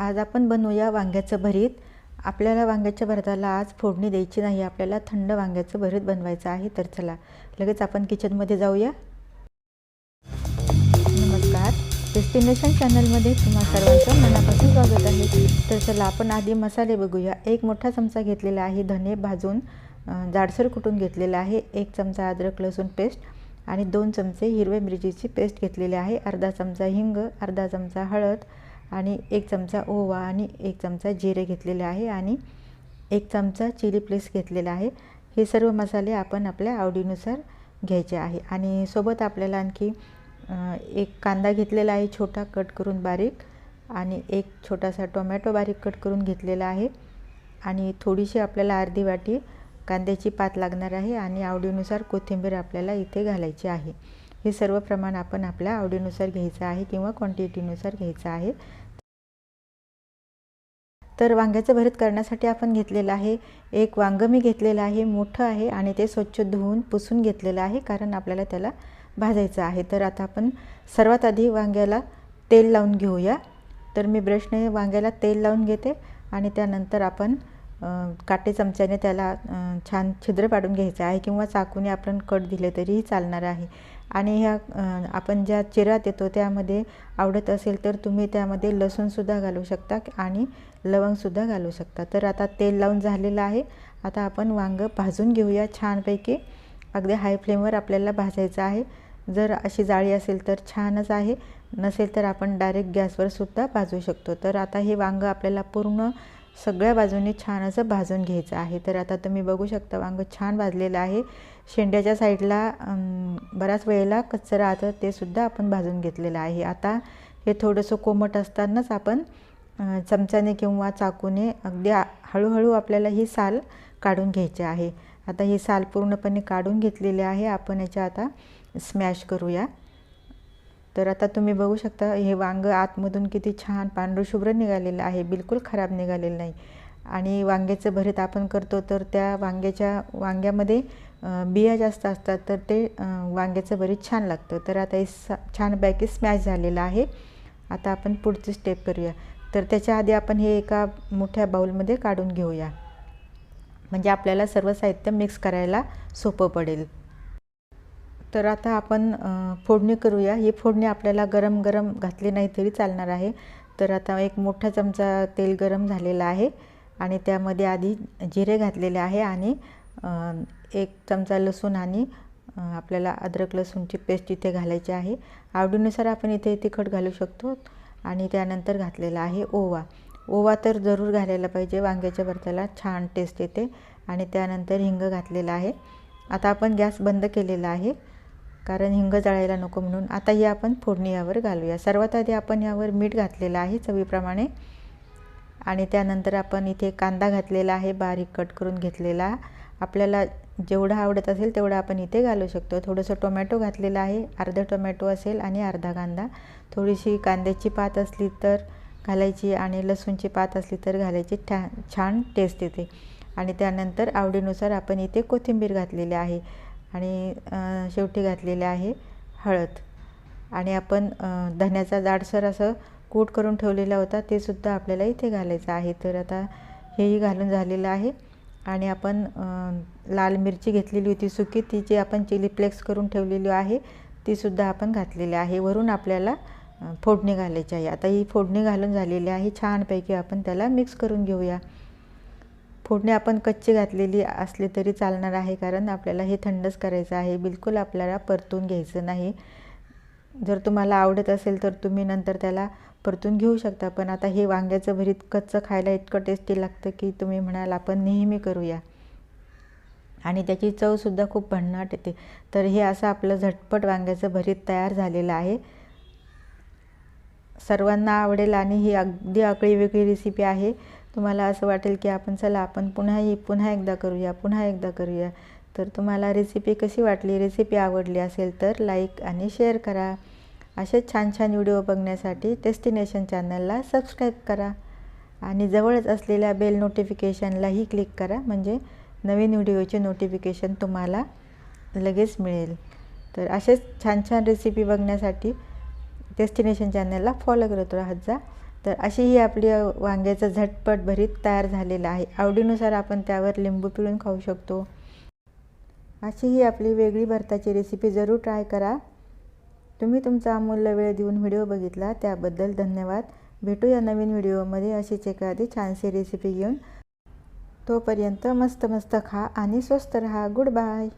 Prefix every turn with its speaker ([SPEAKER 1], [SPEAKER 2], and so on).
[SPEAKER 1] आज आपण बनवूया वांग्याचं भरीत. आपल्याला वांग्याच्या भरताला आज फोडणी द्यायची नाही आपल्याला थंड वांग्याचं भरीत बनवायचं आहे तर चला लगेच आपण किचनमध्ये जाऊया. नमस्कार. डेस्टिनेशन चॅनलमध्ये तुम्हा सर्वांचं मनापासून स्वागत आहे. तर चला आपण आधी मसाले बघूया. एक मोठा चमचा घेतलेला आहे धने भाजून जाडसर कुटून घेतलेला आहे. एक चमचा अद्रक लसूण पेस्ट आणि दोन चमचे हिरव्या मिरचीची पेस्ट घेतलेली आहे. अर्धा चमचा हिंग अर्धा चमचा हळद आणि एक चमचा ओवा आणि एक चमचा जिरे घेतलेले आहे आणि एक चमचा चिली फ्लेक्स घेतलेला आहे. हे सर्व मसाले आपण आपल्या आवडीनुसार घ्यायचे आहे. आणि सोबत आपल्याला आणखी एक कांदा घेतलेला आहे छोटा कट करून बारीक आणि एक छोटासा टोमॅटो बारीक कट करून घेतलेला आहे. आणि थोडीशी आपल्याला अर्धी वाटी कांद्याची पात लागणार आहे आणि आवडीनुसार कोथिंबीर आपल्याला इथे घालायची आहे. हे सर्व प्रमाण आपण आपल्या आवडीनुसार घ्यायचं आहे किंवा क्वांटिटीनुसार घ्यायचं आहे. तर वांग्याचं भरीत करण्यासाठी आपण घेतलेलं आहे. एक वांगं मी घेतलेलं आहे मोठं आहे आणि ते स्वच्छ धुवून पुसून घेतलेलं आहे कारण आपल्याला त्याला भाजायचं आहे. तर आता आपण सर्वात आधी वांग्याला तेल लावून घेऊया. तर मी ब्रशने वांग्याला तेल लावून घेते आणि त्यानंतर आपण काटे चमच्याने त्याला छान छिद्र पाडून घ्यायचं आहे किंवा चाकूने आपण कट दिले तरीही चालणार आहे. आणि ह्या आपण ज्या चिरा येतो त्यामध्ये आवडत असेल तर तुम्ही त्यामध्ये लसूणसुद्धा घालू शकता आणि लवंगसुद्धा घालू शकता. तर आता तेल लावून झालेलं आहे. आता आपण वांगं भाजून घेऊया छानपैकी. अगदी हाय फ्लेमवर आपल्याला भाजायचं आहे. जर अशी जाळी असेल तर छानच आहे. नसेल तर आपण डायरेक्ट गॅसवर सुद्धा भाजू शकतो. तर आता हे वांगं आपल्याला पूर्ण सगळ्या बाजूने छान असं भाजून घ्यायचं आहे. तर आता तुम्ही बघू शकता वांगं छान भाजलेलं आहे. शेंड्याच्या साईडला बराच बऱ्याच वेळेला कचरा आता ते सुद्धा आपण भाजून घेतलेलं आहे. आता हे थोडंसं कोमट असतानाच आपण चमच्याने किंवा चाकूने अगदी हळूहळू आपल्याला ही साल काढून घ्यायची आहे. आता ही साल पूर्णपणे काढून घेतलेली आहे. आपण याच्या आता स्मॅश करूया. तर आता तुम्ही बघू शकता हे वांग आतमधून किती छान पांढरं शुभ्र निघालेलं आहे. बिलकुल खराब निघालेलं नाही. आणि वांग्याचं भरीत आपण करतो तर त्या वांग्याच्या वांग्यामध्ये बिया जास्त असतात तर ते वांग्याचं भरीत छान लागतं. तर आता हे छानपैकी स्मॅश झालेलं आहे. आता आपण पुढची स्टेप करूया. तर त्याच्या आधी आपण हे एका मोठ्या बाउलमध्ये काढून घेऊया. म्हणजे आपल्याला सर्व साहित्य मिक्स करायला सोपं पडेल. तर आता आपण फोडणी करूया. ही फोडणी आपल्याला गरम गरम घातली नाही तरी चालणार आहे. तर आता एक मोठा चमचा तेल गरम झालेला आहे आणि त्यामध्ये आधी जिरे घातलेले आहे आणि एक चमचा लसूण आणि आपल्याला अद्रक लसूणची पेस्ट इथे घालायची आहे. आवडीनुसार आपण इथे तिखट घालू शकतो आणि त्यानंतर घातलेला आहे ओवा. ओवा तर जरूर घालायला पाहिजे. वांग्याच्या भरताला छान टेस्ट येते आणि त्यानंतर हिंग घातलेला आहे. आता आपण गॅस बंद केलेला आहे. कारण हिंग जाळायला नको म्हणून आता ही आपण फोडणी यावर घालूया. सर्वात आधी आपण यावर मीठ घातलेलं आहे चवीप्रमाणे. आणि त्यानंतर आपण इथे कांदा घातलेला आहे बारीक कट करून घेतलेला. आपल्याला जेवढा आवडत असेल तेवढा आपण इथे घालू शकतो. थोडंसं टोमॅटो घातलेलं आहे अर्धा टोमॅटो असेल आणि अर्धा कांदा. थोडीशी कांद्याची पात असली तर घालायची आणि लसूणची पात असली तर घालायची. ठा छान टेस्ट येते. आणि त्यानंतर आवडीनुसार आपण इथे कोथिंबीर घातलेली आहे. आणि शेवटी घातलेले आहे हळद. आणि आपण धण्याचा धन्याचा जाडसर असं कूट करून ठेवलेला होता ते सुद्धा आपल्याला इथे घालायचं आहे. तर आता हेही घालून झालेलं आहे. आणि आपण लाल मिरची घेतलेली होती सुकी ती जी आपण चिली फ्लेक्स करून ठेवलेली आहे ती सुद्धा आपण घातलेली आहे. वरून आपल्याला फोडणी घालायची आहे. आता ही फोडणी घालून झालेली आहे. छानपैकी आपण त्याला मिक्स करून घेऊया. फोडणी आपण कच्ची घातलेली असली तरी चालणार आहे कारण आपल्याला हे थंडच करायचं आहे. बिलकुल आपल्याला परतून घ्यायचं नाही. जर तुम्हाला आवडत असेल तर तुम्ही नंतर त्याला परतून घेऊ शकता पण आता हे वांग्याचं भरीत कच्चं खायला इतकं टेस्टी लागतं की तुम्ही म्हणाल आपण नेहमी करूया. आणि त्याची चवसुद्धा खूप भन्नाट येते. तर हे असं आपलं झटपट वांग्याचं भरीत तयार झालेलं आहे. सर्वांना आवडेल आणि ही अगदी आगळी वेगळी रेसिपी आहे. तुम्हाला असं वाटेल की आपण चला आपण पुन्हाही पुन्हा एकदा करूया पुन्हा एकदा करूया. तर तुम्हाला रेसिपी कशी वाटली रेसिपी आवडली असेल तर लाईक आणि शेअर करा. असेच छान छान व्हिडिओ बघण्यासाठी डेस्टिनेशन चॅनलला सबस्क्राईब करा. आणि जवळच असलेल्या बेल नोटिफिकेशनलाही क्लिक करा. म्हणजे नवीन व्हिडिओचे नोटिफिकेशन तुम्हाला लगेच मिळेल. तर असेच छान छान रेसिपी बघण्यासाठी डेस्टिनेशन चॅनलला फॉलो करत राहत जा. तर अशी ही आपली वांग्याचं झटपट भरीत तयार झालेलं आहे. आवडीनुसार आपण त्यावर लिंबू पिळून खाऊ शकतो. अशी ही आपली वेगळी भरताची रेसिपी जरूर ट्राय करा. तुम्ही तुमचा अमूल्य वेळ देऊन व्हिडिओ बघितला त्याबद्दल धन्यवाद. भेटूया नवीन व्हिडिओमध्ये अशीच एखादी छानशी रेसिपी घेऊन. तोपर्यंत मस्त मस्त खा आणि स्वस्त रहा. Good bye